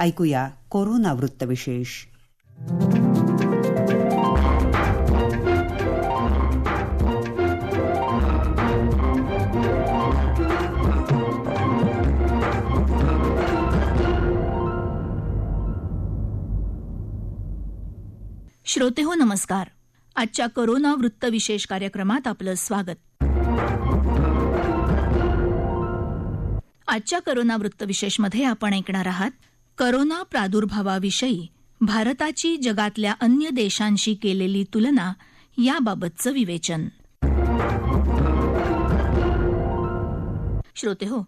ऐकूया कोरोना वृत्तविशेष श्रोते हो नमस्कार. आजच्या करोना वृत्त विशेष कार्यक्रमात आपलं स्वागत. आजच्या करोना वृत्तविशेषमध्ये आपण ऐकणार आहात करोना प्रादुर्भावाविषयी भारताची जगातल्या अन्य देशांशी केलेली तुलना याबाबतचं विवेचन. श्रोते हो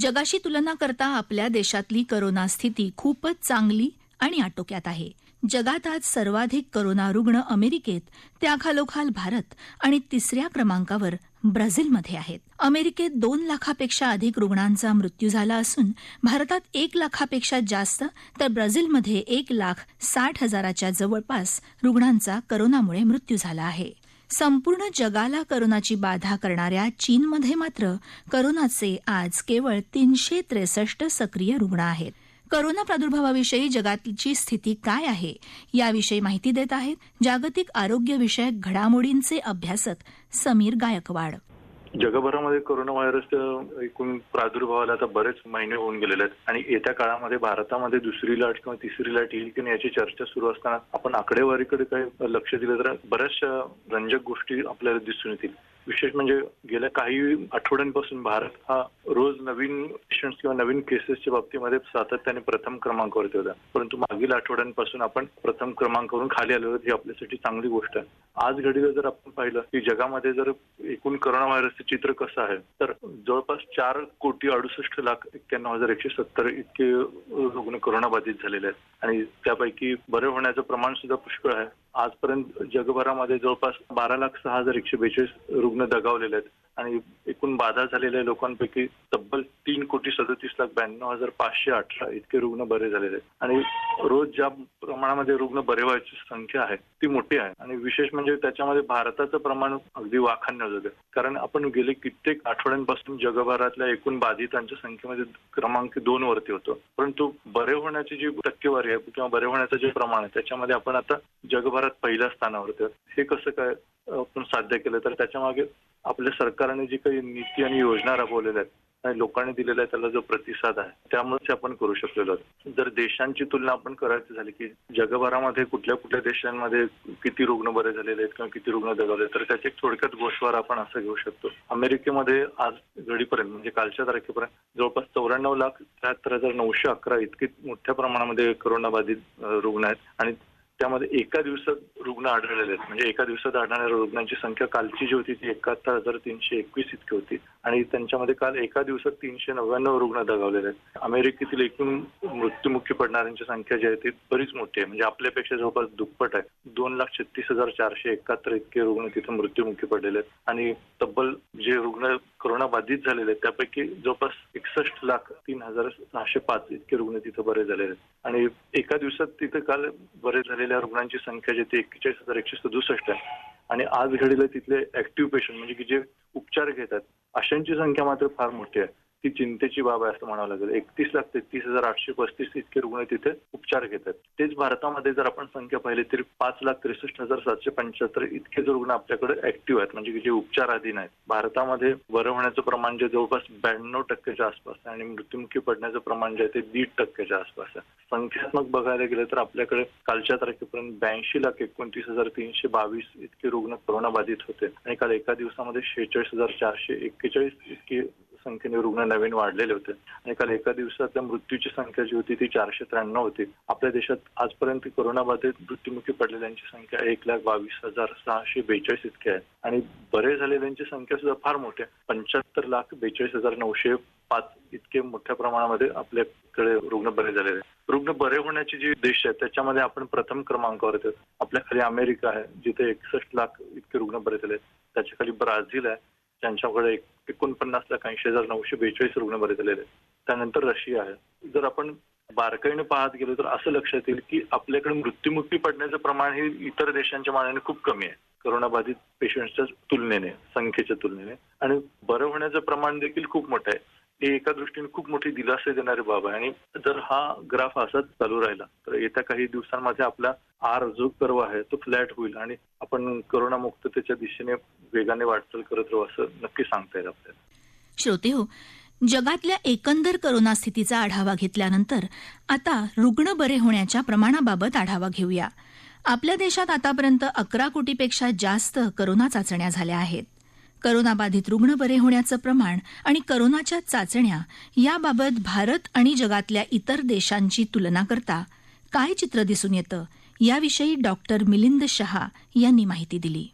जगाशी तुलना करता आपल्या देशातली करोना स्थिती खूपच चांगली आणि आटोक्यात आहे. जगात आज सर्वाधिक करोना रुग्ण अमेरिकेत त्याखालोखाल भारत आणि तिसऱ्या क्रमांकावर ब्राझीलमध्ये आहेत. अमेरिकेत दोन लाखापेक्षा अधिक रुग्णांचा मृत्यू झाला असून भारतात एक लाखापेक्षा जास्त तर ब्राझीलमध्ये एक लाख साठ हजाराच्या जवळपास रुग्णांचा करोनामुळे मृत्यू झाला आहे. संपूर्ण जगाला करोनाची बाधा करणाऱ्या चीनमध्ये मात्र करोनाचे आज केवळ तीनशे त्रेसष्ट सक्रिय रुग्ण आहेत. कोरोना प्रादुर्भावाविषयी जगाची स्थिती काय आहे याविषयी माहिती देत आहेत जागतिक आरोग्य विषयक घडामोडींचे अभ्यासक समीर गायकवाड. जगभरामध्ये कोरोना व्हायरसच्या एकूण प्रादुर्भावाला आता बरेच महिने होऊन गेलेले आहेत आणि येत्या काळामध्ये भारतामध्ये दुसरी लाट किंवा तिसरी लाट येईल की नाही याची चर्चा सुरू असताना आपण आकडेवारीकडे काही लक्ष दिलं तर बऱ्याचशा रंजक गोष्टी आपल्याला दिसून येतील. विशेष म्हणजे गेल्या काही आठवड्यांपासून भारत हा रोज नवीन पेशंट किंवा नवीन केसेसच्या बाबतीमध्ये सातत्याने प्रथम क्रमांकावरती होता. परंतु मागील आठवड्यांपासून आपण प्रथम क्रमांकावरून खाली आलो ही आपल्यासाठी चांगली गोष्ट आहे. आज घडीला जर आपण पाहिलं की जगामध्ये जर एकूण करोना व्हायरसचं चित्र कसं आहे तर जवळपास चार कोटी अडुसष्ट लाख एक्क्याण्णव हजार एकशे सत्तर इतके रुग्ण करोना बाधित झालेले आहेत. आणि त्यापैकी बरे होण्याचं प्रमाण सुद्धा पुष्कळ आहे. आजपर्यंत जगभरामध्ये जवळपास बारा लाख सहा हजार एकशे बेचाळीस रुग्ण दगावलेले आहेत. आणि एकूण बाधा झालेल्या लोकांपैकी तब्बल तीन कोटी सदतीस लाख ब्याण्णव हजार पाचशे अठरा इतके रुग्ण बरे झालेले आहेत. आणि रोज ज्या प्रमाणामध्ये रुग्ण बरे व्हायची संख्या आहे ती मोठी आहे. आणि विशेष म्हणजे त्याच्यामध्ये भारताचं प्रमाण अगदी वाखान्य होतं कारण आपण गेले कित्येक आठवड्यांपासून जगभरातल्या एकूण बाधितांच्या संख्येमध्ये क्रमांक दोन वरती होतो. परंतु बरे होण्याची जी टक्केवारी आहे किंवा बरे होण्याचं जे प्रमाण आहे त्याच्यामध्ये आपण आता जगभरात पहिल्या स्थानावरती हे कसं काय आपण साध्य केलं तर त्याच्यामागे आपल्या सरकारने जी काही नीती आणि योजना राबवलेल्या आहेत आणि लोकांनी दिलेला त्याला जो प्रतिसाद आहे त्यामुळेच आपण करू शकलेलो जर देशांची तुलना आपण करायची झाली की जगभरामध्ये कुठल्या कुठल्या देशांमध्ये किती रुग्ण बरे झालेले आहेत किंवा किती रुग्ण दगावले तर त्याचे थोडक्यात गोषवार आपण असं घेऊ शकतो. अमेरिकेमध्ये आज घडीपर्यंत म्हणजे कालच्या तारखेपर्यंत जवळपास चौऱ्याण्णव लाख त्र्याहत्तर हजार नऊशे अकरा इतके मोठ्या प्रमाणामध्ये कोरोनाबाधित रुग्ण आहेत. आणि त्यामध्ये एका दिवसात रुग्ण आढळलेले आहेत. म्हणजे एका दिवसात आढळणाऱ्या रुग्णांची संख्या कालची जी होती ती एकाहत्तर हजार तीनशे एकवीस इतकी होती. आणि त्यांच्यामध्ये काल एका दिवसात तीनशे नव्याण्णव रुग्ण दगावलेले आहेत. अमेरिकेतील एकूण मृत्यूमुखी पडणाऱ्यांची संख्या जी आहे ती बरीच मोठी आहे. म्हणजे आपल्यापेक्षा जवळपास दुप्पट आहे. दोन लाख छत्तीस हजार चारशे एकाहत्तर इतके रुग्ण तिथे मृत्यूमुखी पडलेले आहेत. आणि तब्बल जे रुग्ण कोरोना बाधित झालेले आहेत त्यापैकी जवळपास एकसष्ट लाख तीन हजार सहाशे पाच इतके रुग्ण तिथे बरे झालेले आहेत. आणि एका दिवसात तिथे काल बरे झालेल्या रुग्णांची संख्या जी ती एक्केचाळीस हजार एकशे सदुसष्ट आहे. आणि आज घडीला तिथले ऍक्टिव्ह पेशंट म्हणजे की जे उपचार घेतात अशांची संख्या मात्र फार मोठी आहे. ती चिंतेची बाब आहे असं म्हणावं लागेल. एकतीस लाख तेहतीस हजार आठशे पस्तीस इतके रुग्ण तिथे उपचार घेतात. तेच भारतामध्ये जर आपण संख्या पाहिली तरी पाच लाख त्रेसष्ट हजार सातशे पंच्याहत्तर इतके रुग्ण आपल्याकडे ऍक्टिव्ह आहेत म्हणजे जे उपचाराधीन आहेत. भारतामध्ये बरं होण्याचं प्रमाण जे जवळपास ब्याण्णव टक्क्याच्या आसपास आहे आणि मृत्युमुखी पडण्याचं प्रमाण जे आहे ते दीड टक्क्याच्या आसपास आहे. संख्यात्मक बघायला गेलं तर आपल्याकडे कालच्या तारखेपर्यंत ब्याऐंशी लाख एकोणतीस हजार तीनशे बावीस इतके रुग्ण कोरोना बाधित होते. आणि काल एका दिवसामध्ये शेहेचाळीस हजार चारशे एक्केचाळीस इतके संख्येने रुग्ण नवीन वाढलेले होते. आणि काल एका दिवसातल्या मृत्यूची संख्या जी होती ती चारशे त्र्याण्णव होती. आपल्या देशात आजपर्यंत कोरोनाबाधित मृत्युमुखी पडलेल्यांची संख्या एक लाख बावीस हजार सहाशे बेचाळीस इतकी आहे. आणि बरे झालेल्यांची संख्या सुद्धा फार मोठी आहे. पंच्याहत्तर लाख बेचाळीस हजार नऊशे पाच इतके मोठ्या प्रमाणामध्ये आपल्याकडे रुग्ण बरे झालेले आहेत. रुग्ण बरे होण्याचे जे देश आहे त्याच्यामध्ये आपण प्रथम क्रमांकावर येतो आपल्या खाली अमेरिका आहे जिथे एकसष्ट लाख इतके रुग्ण बरे झाले त्याच्याखाली ब्राझील आहे त्यांच्याकडे एकोणपन्नास लाख ऐंशी हजार नऊशे बेचाळीस रुग्ण बरे झालेले आहेत. त्यानंतर रशिया आहे. जर आपण बारकाईने पाहत गेलो तर असं लक्षात येईल की आपल्याकडे मृत्युमुखी पडण्याचं प्रमाण हे इतर देशांच्या मानाने खूप कमी आहे. कोरोनाबाधित पेशंटच्या तुलनेने संख्येच्या तुलनेने. आणि बरं होण्याचं प्रमाण देखील खूप मोठं आहे. एका दृष्टीने खूप मोठी दिलासा देणारी बाब आहे. आणि जर हा ग्राफ असाच चालू राहिला तर येत्या काही दिवसांमध्ये आपला आर जो कर्व आहे तो फ्लॅट होईल. आणि आपण करोना मुक्ततेच्या दिशेने वेगाने वाटचाल करत राहू असं नक्की सांगता येईल आपल्याला. श्रोते हो जगातल्या एकंदर करोना स्थितीचा आढावा घेतल्यानंतर आता रुग्ण बरे होण्याच्या प्रमाणाबाबत आढावा घेऊया. आपल्या देशात आतापर्यंत अकरा कोटीपेक्षा जास्त करोना चाचण्या झाल्या आहेत. करोनाबाधित रुग्ण बरे होण्याचं प्रमाण आणि करोनाच्या चाचण्या याबाबत भारत आणि जगातल्या इतर देशांची तुलना करता काय चित्र दिसून येतं याविषयी डॉक्टर मिलिंद शहा यांनी माहिती दिली.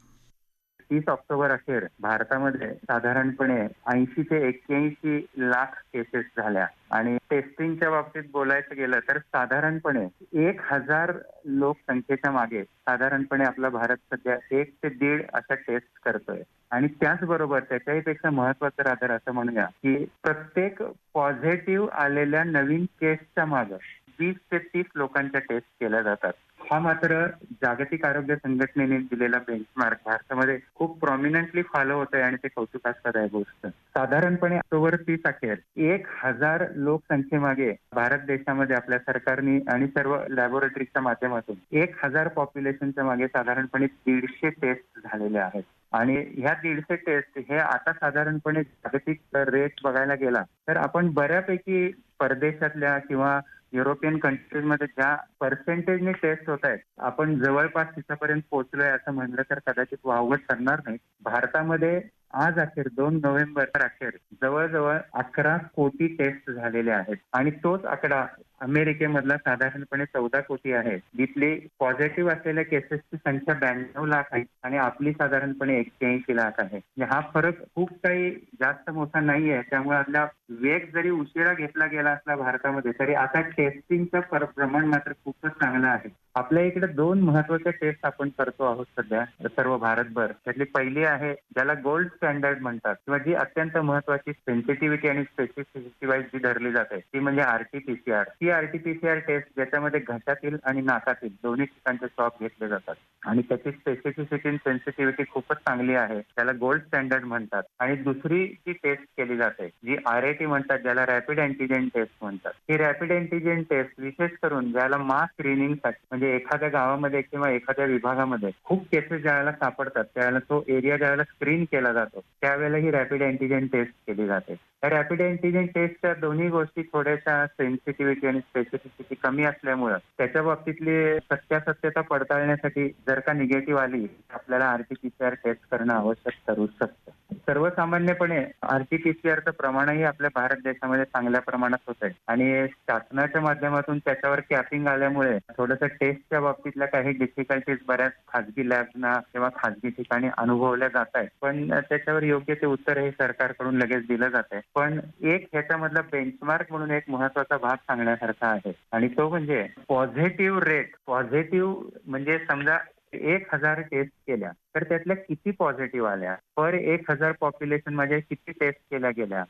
तीस ऑक्टोबर अखेर भारतामध्ये साधारणपणे ऐंशी ते एक्क्याऐंशी लाख केसेस झाल्या. आणि टेस्टिंगच्या बाबतीत बोलायचं गेलं तर साधारणपणे एक हजार लोकसंख्येच्या मागे साधारणपणे आपला भारत सध्या एक ते दीड अशा टेस्ट करतोय. आणि त्याचबरोबर त्याच्याही पेक्षा महत्वाचं राहतं असं म्हणूया की प्रत्येक पॉझिटिव्ह आलेल्या नवीन केसच्या मागे वीस ते तीस लोकांच्या टेस्ट केल्या जातात. हा मात्र जागतिक आरोग्य संघटनेने दिलेला बेंचमार्क भारतामध्ये खूप प्रॉमिनंटली फॉलो होत आहे आणि ते कौतुकास्पद आहे गोष्ट. साधारणपणे ऑक्टोबर तीस अखेर एक हजार लोकसंख्येमागे भारत देशामध्ये आपल्या सरकारने आणि सर्व लॅबोरेटरीच्या माध्यमातून एक हजार पॉप्युलेशनच्या मागे साधारणपणे दीडशे टेस्ट झालेले आहेत. आणि ह्या दीडशे टेस्ट हे आता साधारणपणे जागतिक रेट बघायला गेला तर आपण बऱ्यापैकी परदेशातल्या किंवा युरोपियन कंट्रीजमध्ये ज्या पर्सेंटेजने टेस्ट होत आहेत आपण जवळपास तिथपर्यंत पोहोचलोय असं म्हणलं तर कदाचित वावगट ठरणार नाही. भारतामध्ये आज अखेर दोन नोव्हेंबर अखेर जवळजवळ अकरा कोटी टेस्ट झालेले आहेत. आणि तोच आकडा अमेरिकेमधला साधारणपणे चौदा कोटी आहे. जिथली पॉझिटिव्ह असलेल्या केसेसची संख्या ब्याण्णव लाख आहे आणि आपली साधारणपणे एक्क्याऐंशी लाख आहे. म्हणजे हा फरक खूप काही जास्त मोठा नाही आहे त्यामुळे आपला वेग जरी उशिरा घेतला गेला असला भारतामध्ये तरी आता टेस्टिंगचं प्रमाण मात्र खूपच चांगलं आहे. आपल्या इकडे दोन महत्त्वाच्या टेस्ट आपण करतो आहोत सध्या सर्व भारतभर. त्यातली पहिली आहे ज्याला गोल्ड स्टँडर्ड म्हणतात किंवा जी अत्यंत महत्वाची सेन्सिटिव्हिटी आणि स्पेसिफिसिटी वाईज जी धरली जाते ती म्हणजे आरटीपीसीआर ती आरटीपीसीआर टेस्ट ज्याच्यामध्ये घशातील आणि नाकातील दोन्ही ठिकाणचे स्वाब घेतले जातात. आणि त्याची स्पेसिफिसिटी आणि सेन्सिटिव्हिटी खूपच चांगली आहे त्याला गोल्ड स्टँडर्ड म्हणतात. आणि दुसरी जी टेस्ट केली जाते जी आर ए टी म्हणतात ज्याला रॅपिड अँटीजेन टेस्ट म्हणतात. ही रॅपिड अँटीजेन टेस्ट विशेष करून ज्याला मास स्क्रीनिंगसाठी म्हणजे म्हणजे एखाद्या गावामध्ये किंवा एखाद्या विभागामध्ये खूप केसेस ज्यावेळेला सापडतात त्यावेळेला तो एरिया ज्यावेळेला स्क्रीन केला जातो त्यावेळेला ही रॅपिड अँटीजेन टेस्ट केली जाते. रॅपिड अँटीजेन टेस्टच्या दोन्ही गोष्टी थोड्याशा सेन्सिटिव्हिटी आणि स्पेसिफिसिटी कमी असल्यामुळं त्याच्या बाबतीतली सत्यासत्यता पडताळण्यासाठी जर का निगेटिव्ह आली आपल्याला आरटीपीसीआर टेस्ट करणं आवश्यक ठरू शकतं. सर्वसामान्यपणे आरटीपीसीआरचं प्रमाणही आपल्या भारत देशामध्ये चांगल्या प्रमाणात होत आहे. आणि शासनाच्या माध्यमातून त्याच्यावर कॅपिंग आल्यामुळे थोडंसं टेस्टच्या बाबतीतल्या काही डिफिकल्टीज बऱ्याच खाजगी लॅबना किंवा खाजगी ठिकाणी अनुभवल्या जात आहेत. पण त्याच्यावर योग्य ते उत्तर हे सरकारकडून लगेच दिलं जात आहे. पण एक ह्याच्यामधला बेंचमार्क म्हणून एक महत्त्वाचा भाग सांगण्यासारखा आहे. आणि तो म्हणजे पॉझिटिव्ह रेट पॉझिटिव्ह म्हणजे समजा एक हजार टेस्ट केल्या तर त्यातल्या किती पॉझिटिव्ह आल्या? पर एक हजार पॉप्युलेशनमध्ये किती टेस्ट केल्या गेल्या?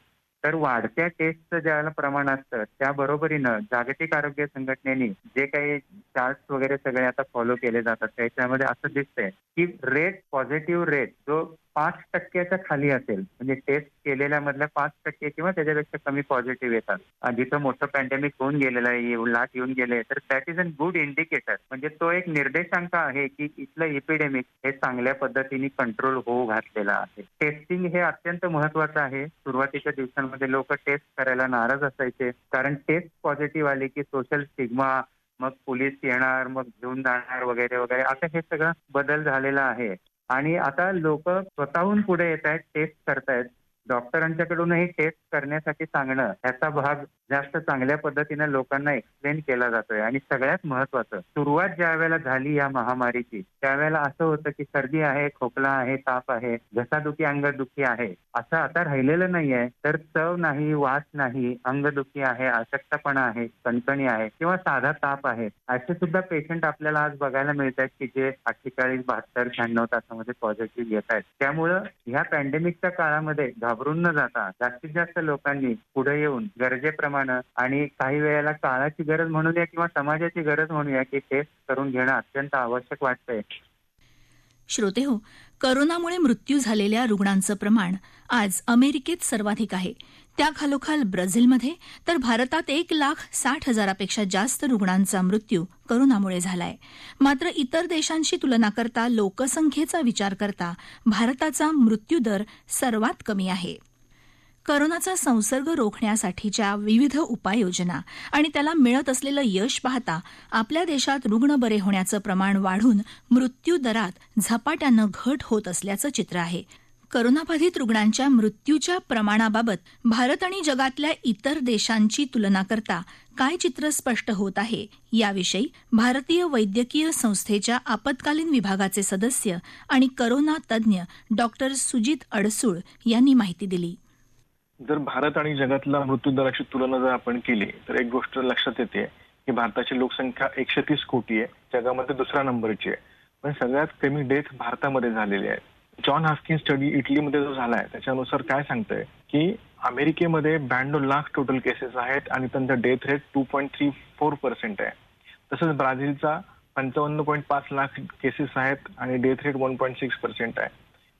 तर वाढत्या टेस्टचं ज्याला प्रमाण असतं त्या बरोबरीनं जागतिक आरोग्य संघटनेने जे काही चार्ट वगैरे सगळे आता फॉलो केले जातात त्याच्यामध्ये असं दिसतंय की रेट पॉझिटिव्ह रेट जो पाच टक्क्याच्या खाली असेल. म्हणजे टेस्ट केलेल्या मधल्या पाच टक्के किंवा त्याच्यापेक्षा कमी पॉझिटिव्ह येतात. जिथं मोठं पॅन्डेमिक होऊन गेलेलं आहे लाट येऊन गेले तर that is a good indicator म्हणजे तो एक निर्देशांक आहे की इथलं इपिडेमिक हे चांगल्या पद्धतीने कंट्रोल होऊ घातलेलं आहे. टेस्टिंग हे अत्यंत महत्वाचं आहे. सुरुवातीच्या दिवसांमध्ये लोक टेस्ट करायला नाराज असायचे. कारण टेस्ट पॉझिटिव्ह आले की सोशल स्टिग्मा मग पोलीस येणार मग घेऊन जाणार वगैरे वगैरे. आता हे सगळं बदल झालेला आहे. आणि आता लोक स्वतःहून पुढे येत आहेत टेस्ट करतायत डॉक्टरांच्याकडूनही टेस्ट करण्यासाठी सांगणं ह्याचा भाग जास्त चांगल्या पद्धतीने लोकांना एक्सप्लेन केला जातोय. आणि सगळ्यात महत्वाचं सुरुवात ज्या वेळेला झाली या महामारीची त्यावेळेला असं होतं की सर्दी आहे खोकला आहे ताप आहे घसादुखी अंगदुखी आहे. असं आता राहिलेलं नाहीये. तर चव नाही वास नाही अंगदुखी आहे अशक्तपणा आहे कणकणी आहे किंवा साधा ताप आहे. असे सुद्धा पेशंट आपल्याला आज बघायला मिळत आहेत की जे अठ्ठेचाळीस बहात्तर शहाण्णव तासामध्ये पॉझिटिव्ह येत आहेत. त्यामुळं ह्या पॅन्डेमिकच्या काळामध्ये घाबरून न जाता जास्तीत जास्त लोकांनी पुढे येऊन गरजेप्रमाणे आणि काही वेळेला काळाची गरज म्हणूया किंवा समाजाची गरज म्हणूया की टेस्ट करून घेणं अत्यंत आवश्यक वाटतंय. श्रोते हो करोनामुळे मृत्यू झालेल्या रुग्णांचं प्रमाण आज अमेरिकेत सर्वाधिक आहे. त्याखालोखाल ब्राझीलमध्ये तर भारतात एक लाख साठ हजारापेक्षा जास्त रुग्णांचा मृत्यू करोनामुळे झालाय. मात्र इतर देशांशी तुलना करता लोकसंख्येचा विचार करता भारताचा मृत्यूदर सर्वात कमी आहे. करोनाचा संसर्ग रोखण्यासाठीच्या विविध उपाययोजना आणि त्याला मिळत असलेलं यश पाहता आपल्या देशात रुग्ण बरे होण्याचं प्रमाण वाढून मृत्यू दरात झपाट्यानं घट होत असल्याचं चित्र आहे. करोनाबाधित रुग्णांच्या मृत्यूच्या प्रमाणाबाबत भारत आणि जगातल्या इतर देशांची तुलना करता काय चित्र स्पष्ट होत आहे याविषयी भारतीय वैद्यकीय संस्थेच्या आपत्कालीन विभागाचे सदस्य आणि करोना तज्ज्ञ डॉक्टर सुजित अडसूळ यांनी माहिती दिली. जर भारत आणि जगातल्या मृत्यूदराची तुलना जर आपण केली तर एक गोष्ट लक्षात येते की भारताची लोकसंख्या एकशे तीस कोटी आहे जगामध्ये दुसऱ्या नंबरची आहे. पण सगळ्यात कमी डेथ भारतामध्ये झालेली आहे. जॉन हास्किन स्टडी इटलीमध्ये जो झालाय त्याच्यानुसार काय सांगतंय की अमेरिकेमध्ये ब्याण्णव लाख टोटल केसेस आहेत आणि त्यांचा death rate two point three four percent आहे. तसंच ब्राझीलचा पंचावन्न पॉईंट पाच लाख केसेस आहेत आणि death rate one point six percent आहे.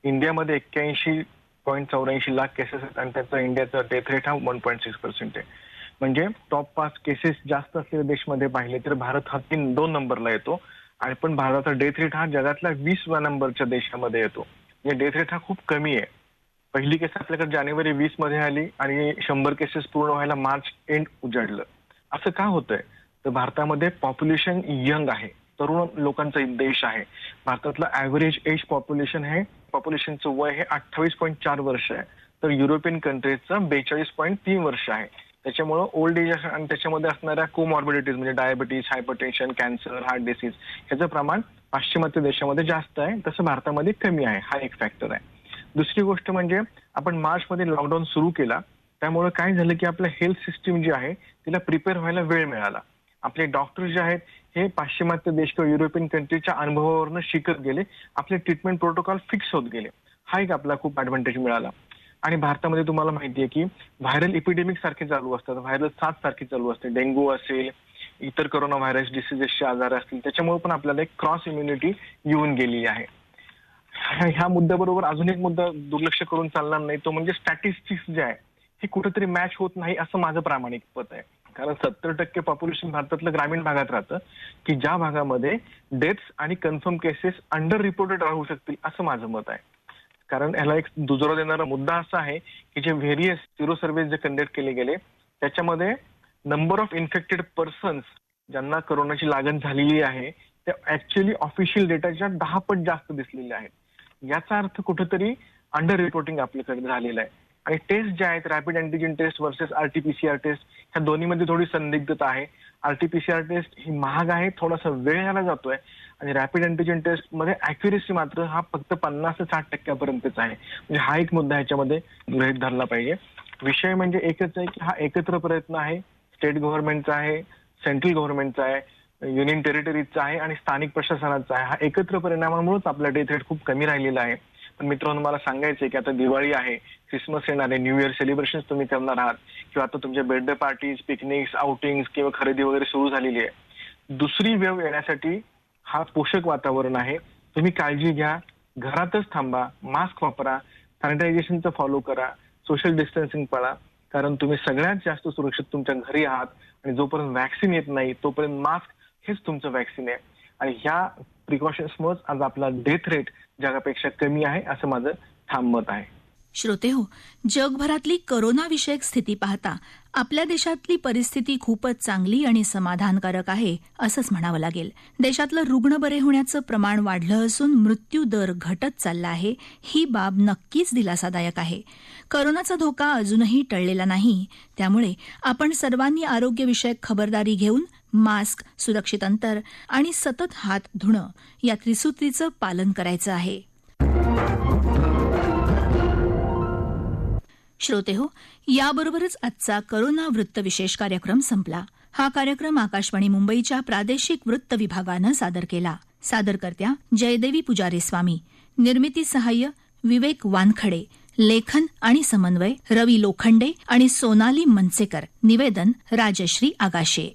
इंडियामध्ये एक्क्याऐंशी पॉईंट चौऱ्याऐंशी लाख केसेस आहेत आणि त्याचा इंडियाचा डेथ रेट हा वन पॉईंट सिक्स पर्सेंट आहे. म्हणजे टॉप पाच केसेस जास्त असलेल्या देशमध्ये पाहिले तर भारत हा तीन दोन नंबरला येतो. आणि पण भारताचा डेथ रेट हा जगातल्या वीसव्या नंबरच्या देशामध्ये येतो. म्हणजे डेथ रेट हा खूप कमी आहे. पहिली केस आपल्याकडे जानेवारी वीसमध्ये आली आणि शंभर केसेस पूर्ण व्हायला मार्च एंड उजाडलं. असं का होतंय? तर भारतामध्ये पॉप्युलेशन यंग आहे. तरुण लोकांचा देश आहे. भारतातलं ऍव्हरेज एज पॉप्युलेशन हे पॉप्युलेशनचं वय हे अठ्ठावीस पॉईंट चार वर्ष आहे. तर युरोपियन कंट्रीजचं बेचाळीस पॉईंट तीन वर्ष आहे. त्याच्यामुळं ओल्ड एज आणि त्याच्यामध्ये असणाऱ्या कोमॉर्बिडिटीज म्हणजे diabetes hypertension cancer heart disease ह्याचं प्रमाण पाश्चिमात्य देशामध्ये जास्त आहे. तसं भारतामध्ये कमी आहे. हा एक फॅक्टर आहे. दुसरी गोष्ट म्हणजे आपण मार्चमध्ये लॉकडाऊन सुरू केला. त्यामुळे काय झालं की आपलं हेल्थ सिस्टीम जी आहे तिला प्रिपेअर व्हायला वेळ मिळाला. आपले डॉक्टर जे आहेत हे पाश्चिमात्य देश किंवा युरोपियन कंट्रीच्या अनुभवावरनं शिकत गेले. आपले ट्रीटमेंट प्रोटोकॉल फिक्स होत गेले. हा एक आपला खूप ऍडव्हान्टेज मिळाला. आणि भारतामध्ये तुम्हाला माहिती आहे की व्हायरल इपिडेमिक सारखे चालू असतात. व्हायरल साथ सारखी चालू असते. डेंग्यू असेल इतर करोना व्हायरस डिसिजेसचे आजार असतील त्याच्यामुळे पण आपल्याला एक क्रॉस इम्युनिटी येऊन गेलेली आहे. ह्या मुद्द्याबरोबर अजून एक मुद्दा दुर्लक्ष करून चालणार नाही तो म्हणजे स्टॅटिस्टिक्स जे आहे हे कुठेतरी मॅच होत नाही असं माझं प्रामाणिक मत आहे. कारण सत्तर टक्के पॉप्युलेशन भारतातलं ग्रामीण भागात राहतं की ज्या भागामध्ये डेथ्स आणि कन्फर्म केसेस अंडर रिपोर्टेड राहू शकतील असं माझं मत आहे. कारण ह्याला एक दुजोरा देणारा मुद्दा असा आहे की जे व्हेरियस झिरो सर्व्हिस जे कंडक्ट केले गेले त्याच्यामध्ये नंबर ऑफ इन्फेक्टेड पर्सन्स ज्यांना करोनाची लागण झालेली आहे त्या ऍक्च्युअली ऑफिशियल डेटाच्या दहा पट जास्त दिसलेले आहेत. याचा अर्थ कुठेतरी अंडर रिपोर्टिंग आपल्याकडे झालेलं आहे. आणि टेस्ट ज्या आहेत rapid antigen test versus RT PCR test ह्या दोन्हीमध्ये थोडी संदिग्धता आहे. आरटीपीसीआर टेस्ट ही महाग आहे थोडासा वेळ ह्याला जातोय. आणि रॅपिड अँटीजेन टेस्टमध्ये अॅक्युरेसी मात्र हा फक्त पन्नास ते साठ टक्क्यापर्यंतच आहे. म्हणजे हा एक मुद्दा ह्याच्यामध्ये गृहित धरला पाहिजे. विषय म्हणजे एकच आहे की हा एकत्र प्रयत्न आहे. स्टेट गव्हर्नमेंटचा आहे सेंट्रल गव्हर्नमेंटचा आहे युनियन टेरिटरीजचा आहे आणि स्थानिक प्रशासनाचा आहे. हा एकत्र परिणामामुळेच आपला डेथ रेट खूप कमी राहिलेला आहे. पण मित्रांनो मला सांगायचं की आता दिवाळी आहे. क्रिसमस येणार आहे न्यू इयर सेलिब्रेशन तुम्ही करणार आहात किंवा आता तुमच्या बर्थडे पार्टीज पिकनिक्स आउटिंग्स किंवा खरेदी वगैरे सुरू झालेली आहे. दुसरी वेव येण्यासाठी हा पोषक वातावरण आहे. तुम्ही काळजी घ्या. घरातच थांबा. मास्क वापरा. सॅनिटायझेशनचं फॉलो करा. सोशल डिस्टन्सिंग पाळा. कारण तुम्ही सगळ्यात जास्त सुरक्षित तुमच्या घरी आहात. आणि जोपर्यंत वॅक्सिन येत नाही तोपर्यंत मास्क हेच तुमचं वॅक्सिन आहे. आणि ह्या प्रिकॉशन्समुळेच आज आपला डेथ रेट जगापेक्षा कमी आहे असं माझं ठाम मत आहे. श्रोते हो जगभरातली करोनाविषयक स्थिती पाहता आपल्या देशातली परिस्थिती खूपच चांगली आणि समाधानकारक आहे असंच म्हणावं लागेल. देशातलं रुग्ण बरे होण्याचं प्रमाण वाढलं असून मृत्यू दर घटत चालला आहे ही बाब नक्कीच दिलासादायक आहे. करोनाचा धोका अजूनही टळलेला नाही त्यामुळे आपण सर्वांनी आरोग्यविषयक खबरदारी घेऊन मास्क सुरक्षित अंतर आणि सतत हात धुणं या त्रिसूत्रीचं पालन करायचं आहे. श्रोते हो याबरोबरच आजचा करोना वृत्तविशेष कार्यक्रम संपला. हा कार्यक्रम आकाशवाणी मुंबईच्या प्रादेशिक वृत्त विभागानं सादर केला. सादरकर्त्या जयदेवी पुजारी स्वामी निर्मिती सहाय्य विवेक वानखडे लेखन आणि समन्वय रवी लोखंडे आणि सोनाली मनसेकर. निवेदन राजश्री आगाशे.